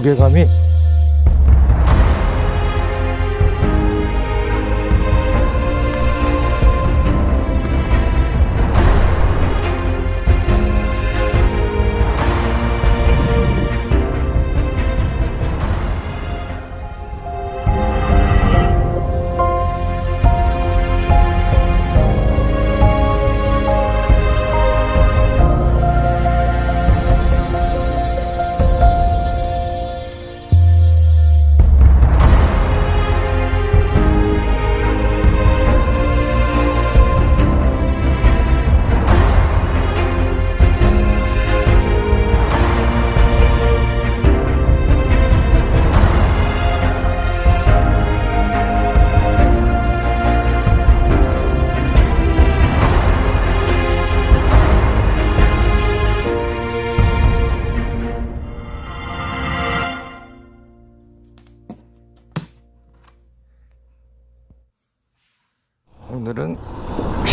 어, 무게감이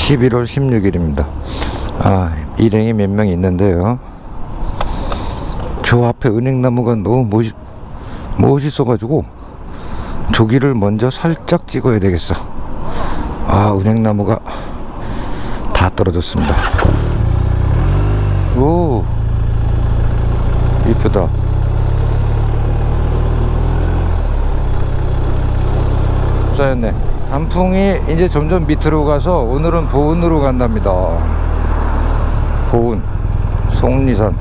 11월 16일입니다. 아, 일행이 몇 명 있는데요. 저 앞에 은행나무가 너무 멋있, 멋있어가지고 조기를 먼저 살짝 찍어야 되겠어. 아, 은행나무가 다 떨어졌습니다. 오, 이쁘다. 쌓였네. 단풍이 이제 점점 밑으로 가서 오늘은 보은으로 간답니다. 보은, 속리산.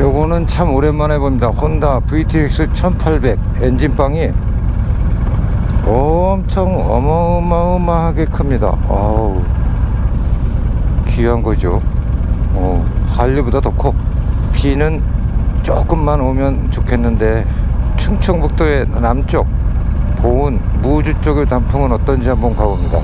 요거는 참 오랜만에 봅니다. 혼다 VTX 1800 엔진빵이 엄청 어마어마하게 큽니다. 아우. 귀한 거죠. 어, 할리보다 더 커. 비는 조금만 오면 좋겠는데 충청북도의 남쪽 보은 무주 쪽의 단풍은 어떤지 한번 가봅니다.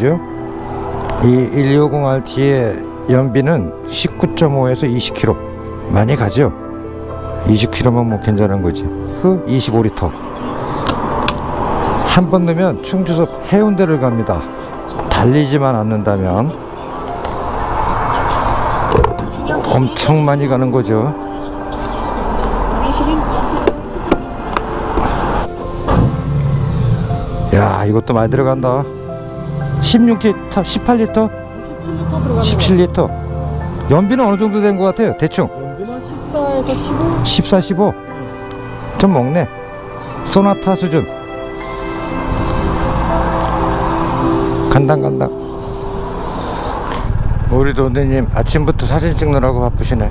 보여야죠. 이 120RT의 연비는 19.5에서 20km 많이 가죠. 20km면 뭐 괜찮은 거지. 그 25리터. 한 번 넣으면 충주서 해운대를 갑니다. 달리지만 않는다면 엄청 많이 가는 거죠. 야, 이것도 많이 들어간다. 16리터, 18리터, 17리터 들어가는 17리터. 연비는 어느 정도 된 것 같아요? 대충 연비는 14에서 15 14, 15. 좀 먹네. 소나타 수준. 간당 간당. 우리 도대님 아침부터 사진 찍느라고 바쁘시네.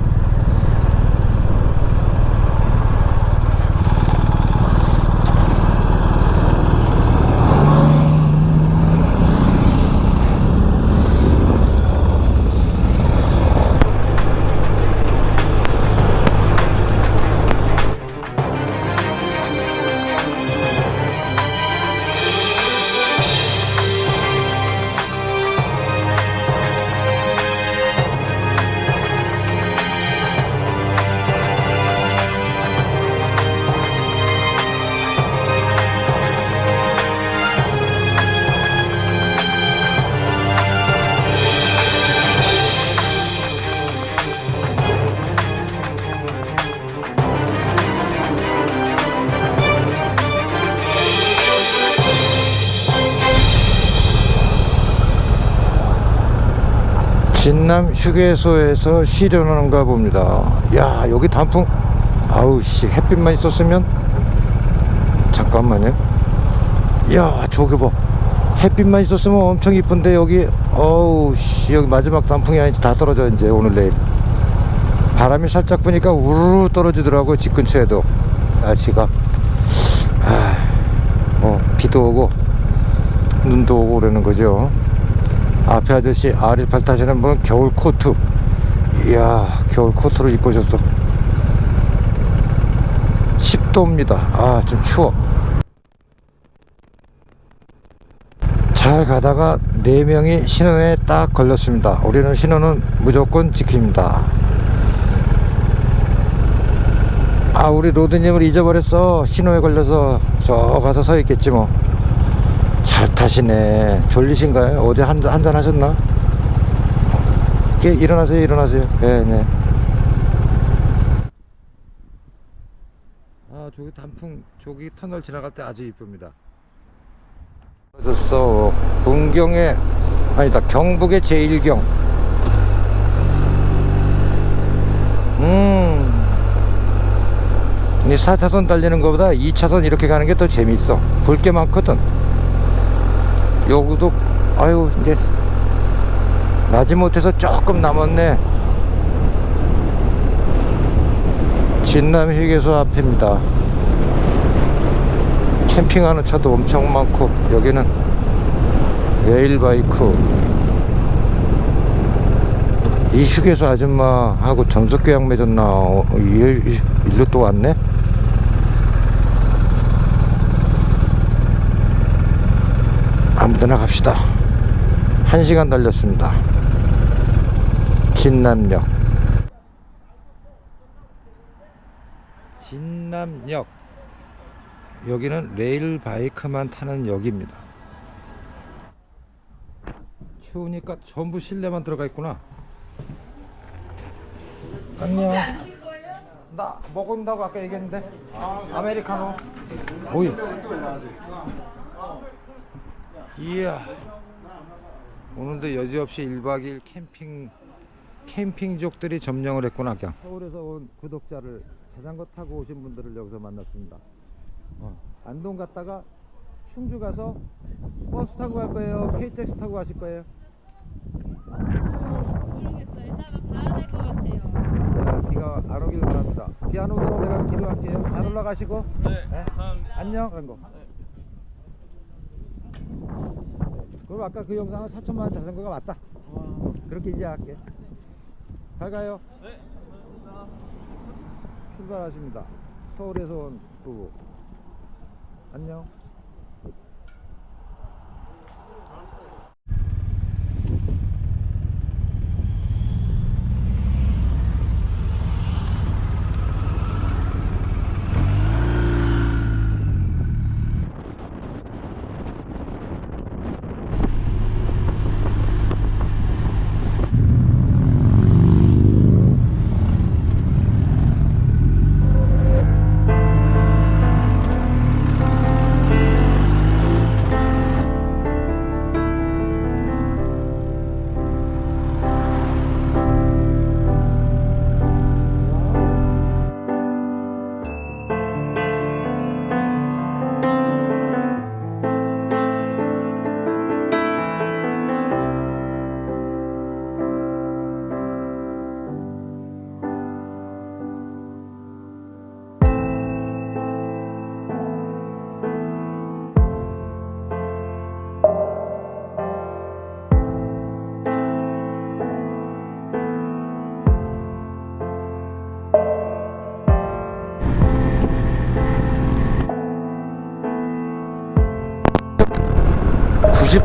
진남 휴게소에서 쉬려는가 봅니다. 야, 여기 단풍. 아우, 씨, 햇빛만 있었으면. 잠깐만요. 야, 저기 봐. 햇빛만 있었으면 엄청 이쁜데, 여기. 어우, 씨, 여기 마지막 단풍이 아닌지 다 떨어져, 이제, 오늘 내일. 바람이 살짝 부니까 우르르 떨어지더라고 집 근처에도 날씨가 아, 뭐 비도 오고 눈도 오고 그러는 거죠 앞에 아저씨 R18 타시는 분은 겨울 코트. 이야 겨울 코트를 입고 오셨어 10도입니다. 아 좀 추워. 잘 가다가 4명이 신호에 딱 걸렸습니다. 우리는 신호는 무조건 지킵니다. 아 우리 로드님을 잊어버렸어 신호에 걸려서 저 가서 서 있겠지 뭐 잘 타시네. 졸리신가요? 어제 한잔 한잔 하셨나? 깨 일어나세요 일어나세요. 네 네. 아 저기 단풍 저기 터널 지나갈 때 아주 이쁩니다. 졌어 문경의 아니다 경북의 제1경. 음. 이 4차선 달리는 것보다 2차선 이렇게 가는 게 더 재밌어. 볼 게 많거든 여기도 아유 이제 마지못해서 조금 남았네. 진남 휴게소 앞입니다. 캠핑하는 차도 엄청 많고 여기는 레일바이크. 이 휴게소 아줌마하고 전속계약 맺었나 어, 일로 또 왔네 아무데나 갑시다. 한 시간 달렸습니다. 진남역. 진남역. 여기는 레일 바이크만 타는 역입니다. 추우니까 전부 실내만 들어가 있구나. 안녕. 나 먹은다고 아까 얘기했는데? 아 메리카노. 오이 이야. 오늘도 여지없이 1박 2일 캠핑 캠핑족들이 점령을 했구나 그냥. 서울에서 온 구독자를 자전거 타고 오신 분들을 여기서 만났습니다. 어, 안동 갔다가 충주 가서 버스 타고 갈 거예요? KTX 타고 가실 거예요? 모르겠어요. 이따가 봐야 될 것 같아요. 내가 비가 안 오길 바랍니다. 비 안 오도록 내가 기도할게요. 잘 올라가시고. 네, 네. 감사합니다. 안녕 그런 거 그럼 아까 그 영상은 4천만 원 자전거가 맞다. 그렇게 이해할게. 잘 가요. 네. 출발하십니다. 서울에서 온 부부. 안녕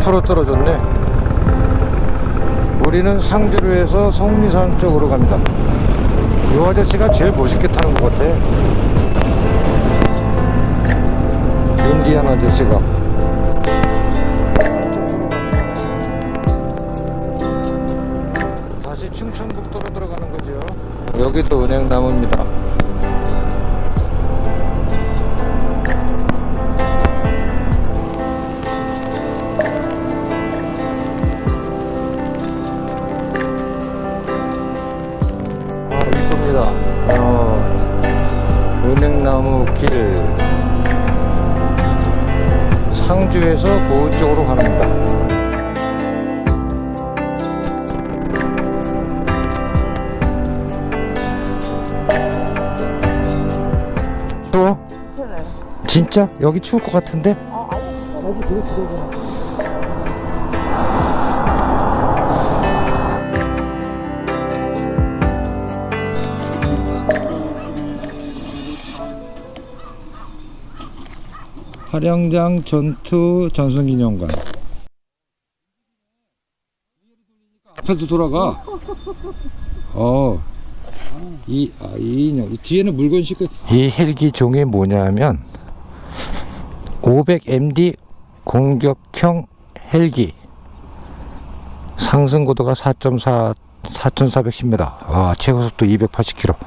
(90% 떨어졌네) 우리는 상주로 해서 성미산 쪽으로 갑니다. 이 아저씨가 제일 멋있게 타는 것 같아. 인디안 아저씨가. 다시 충청북도로 들어가는 거죠 여기도 은행나무입니다 제주에서 고은 쪽으로 갑니다. 추워? 진짜? 여기 추울 것 같은데? 아, 아니, 여기 되게 들어가. 화령장 전투 전승기념관 앞에도 돌아가 어. 이, 아, 이 인형. 이 뒤에는 물건 싣고. 이 헬기 종이 뭐냐면, 500MD 공격형 헬기. 상승 고도가 4.4, 4,410m. 와, 최고 속도 280km.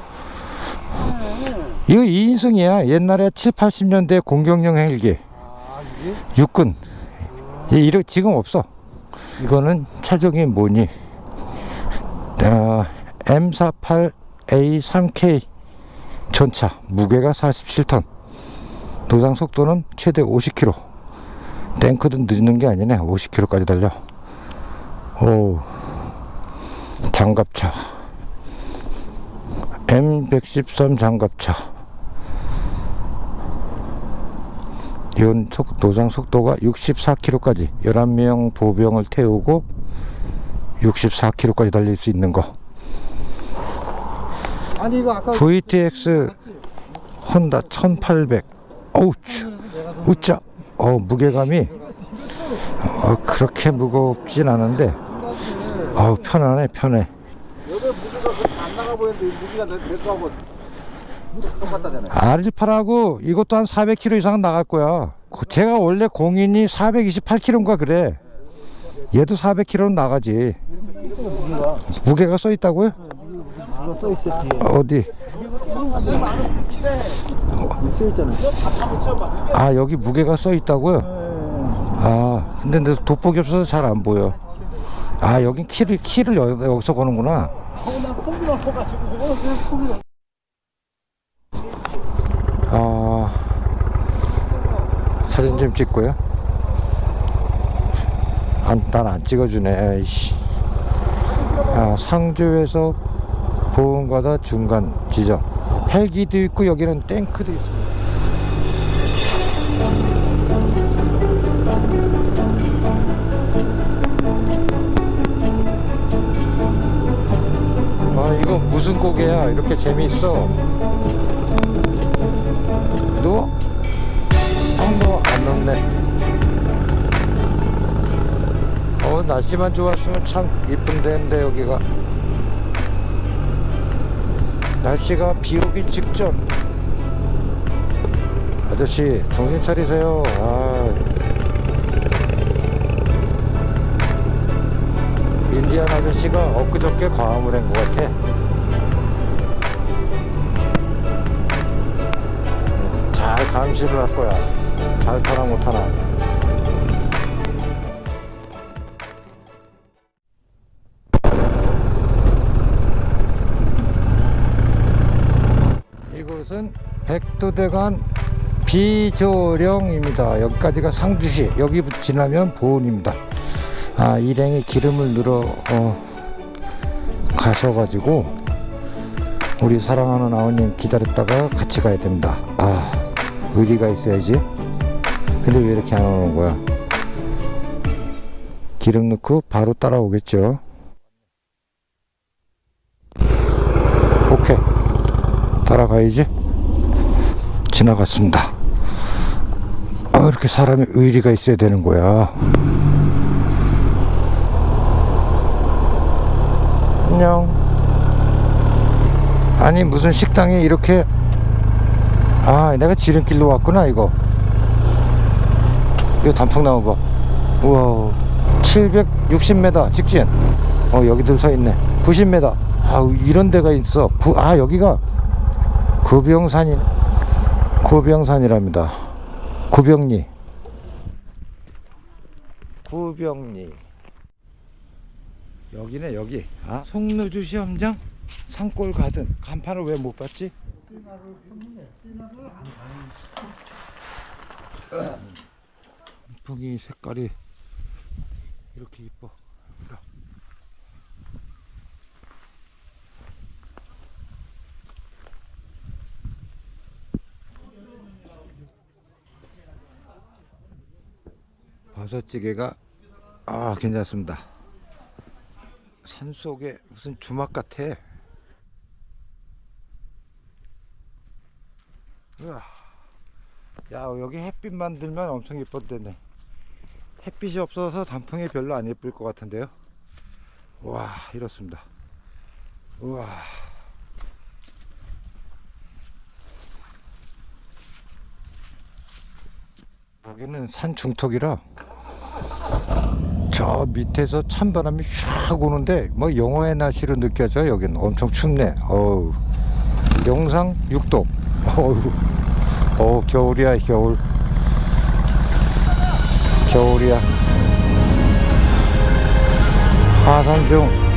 이거 2인승이야. 옛날에 7, 80년대 공격용 헬기. 육군. 이 이러 지금 없어. 이거는 차종이 뭐니? 어, M48A3K 전차. 무게가 47톤. 노상 속도는 최대 50km. 탱크도 늦는 게 아니네. 50km까지 달려. 오. 장갑차. M113 장갑차. 연 속 노상 속도가 64km까지 11명 보병을 태우고 64km까지 달릴 수 있는 거. 아니 VTX 혼다 1800. 어우, 쭈. 웃자. 어, 무게감이 어, 그렇게 무겁진 않은데 어, 편하네, 편해. 여기 무게가 안 나가 보이는데 이 무게가 내, 내 거하고 똑같다잖아요. R18하고 이것도 한 400km 이상은 나갈 거야. 그 제가 원래 공인이 428km인가 그래. 얘도 400km는 나가지. 무게가 써 있다고요? 어디? 써 있잖아. 아 여기 무게가 써 있다고요? 아 근데 내 돋보기 없어서 잘 안 보여. 아 여긴 키를 키를 여, 여기서 거는구나. 아 사진 좀 찍고요. 안난안 찍어주네. 에이씨. 아 상주에서 보험가다 중간 지점. 헬기도 있고 여기는 탱크도 있습니다. 아 이거 무슨 고개야 이렇게 재미있어 안 넣네. 어 날씨만 좋았으면 참 이쁜 데인데 여기가. 날씨가 비 오기 직전. 아저씨 정신 차리세요. 아 인디안 아저씨가 엊그저께 과음을 한 것 같아. 감시를 할 거야. 잘 타나 못 타나. 이곳은 백두대간 비조령입니다. 여기까지가 상주시. 여기 지나면 보은입니다. 아 일행이 기름을 늘어 어, 가셔가지고 우리 사랑하는 아버님 기다렸다가 같이 가야 됩니다 아 의리가 있어야지. 근데 왜 이렇게 안 오는 거야? 기름 넣고 바로 따라오겠죠. 오케이. 따라가야지. 지나갔습니다. 아 이렇게 사람이 의리가 있어야 되는 거야. 안녕. 아니 무슨 식당에 이렇게 아 내가 지름길로 왔구나 이거. 이거 단풍나무 봐 우와. 760m 직진. 어 여기들 서 있네. 90m 아 이런 데가 있어. 구, 아 여기가 구병산이 구병산이랍니다. 구병리. 구병리. 여기네 여기. 아. 송로주 시험장? 산골 가든. 간판을 왜 못 봤지? 이쁘기 색깔이 이렇게 이뻐. 그러니까 버섯찌개가 아 괜찮습니다. 산 속에 무슨 주막 같아. 야 여기 햇빛만 들면 엄청 예쁠 텐데 햇빛이 없어서 단풍이 별로 안 예쁠 것 같은데요. 와 이렇습니다. 우와. 여기는 산 중턱이라 저 밑에서 찬바람이 샥 오는데 뭐 영화의 날씨로 느껴져 여기는 엄청 춥네 어우 영상 6도 어우 어 겨울이야 겨울. 겨울이야. 하산 중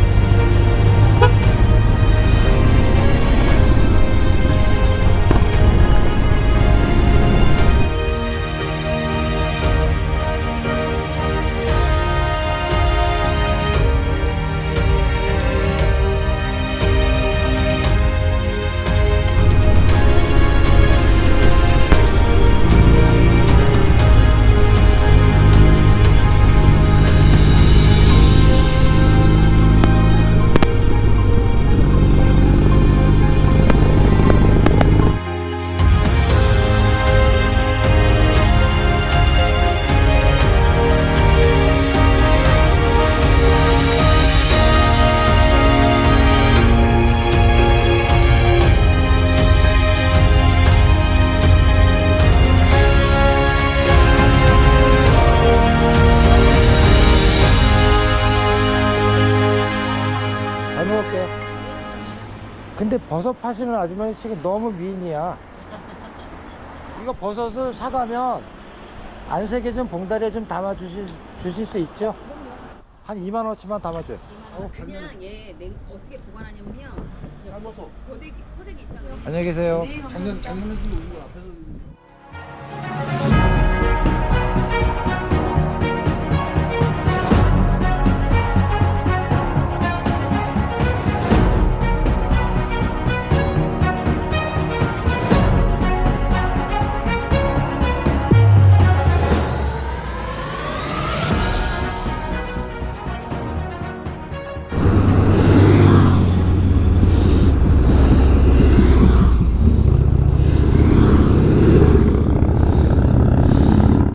버섯 파시는 아주머니 지금 너무 미인이야. 이거 버섯을 사가면 안색에 좀 봉다리에 좀 담아 주실 주실 수 있죠? 한 2만 원치만 담아줘요. 그냥 얘 냉, 어떻게 보관하냐면요. 삶아서. 포대기, 포대기 있잖아요. 안녕히 계세요. 냉 작년 작년에 좀 우리 앞에서